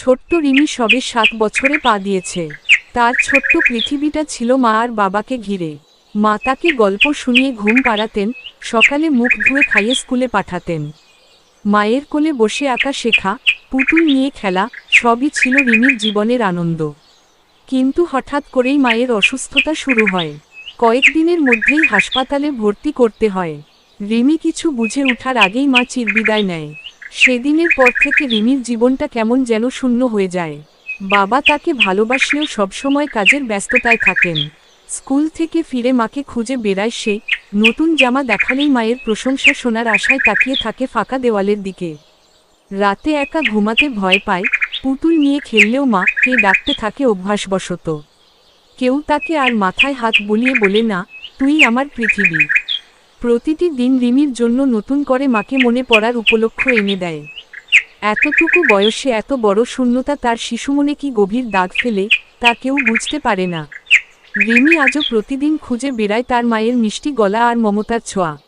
ছোট্ট রিমি সবে সাত বছরে পা দিয়েছে। তার ছোট্ট পৃথিবীটা ছিল মা আর বাবাকে ঘিরে। মা তাকে গল্প শুনিয়ে ঘুম পাড়াতেন, সকালে মুখ ধুয়ে খাইয়ে স্কুলে পাঠাতেন। মায়ের কোলে বসে আঁকা শেখা, পুতুল নিয়ে খেলা, সবই ছিল রিমির জীবনের আনন্দ। কিন্তু হঠাৎ করেই মায়ের অসুস্থতা শুরু হয়। কয়েকদিনের মধ্যেই হাসপাতালে ভর্তি করতে হয়। রিমি কিছু বুঝে ওঠার আগেই মা চিরবিদায় নেয়। সেদিনের পর থেকে রিমির জীবনটা কেমন যেন শূন্য হয়ে যায়। বাবা তাকে ভালোবাসলেও সবসময় কাজের ব্যস্ততায় থাকেন। স্কুল থেকে ফিরে মাকে খুঁজে বেড়ায় সে, নতুন জামা দেখালেই মায়ের প্রশংসা শোনার আশায় তাকিয়ে থাকে ফাঁকা দেওয়ালের দিকে। রাতে একা ঘুমাতে ভয় পায়, পুতুল নিয়ে খেললেও মা কে ডাকতে থাকে অভ্যাসবশত। কেউ তাকে আর মাথায় হাত বুলিয়ে বলে, না, তুই আমার পৃথিবী। প্রতিটি দিন রিমির জন্য নতুন করে মাকে মনে পড়ার উপলক্ষ এনে দেয়। এতটুকু বয়সে এত বড় শূন্যতা তার শিশু মনে কি গভীর দাগ ফেলে, তা কেউ বুঝতে পারে না। রিমি আজও প্রতিদিন খুঁজে বেড়ায় তার মায়ের মিষ্টি গলা আর মমতার ছোঁয়া।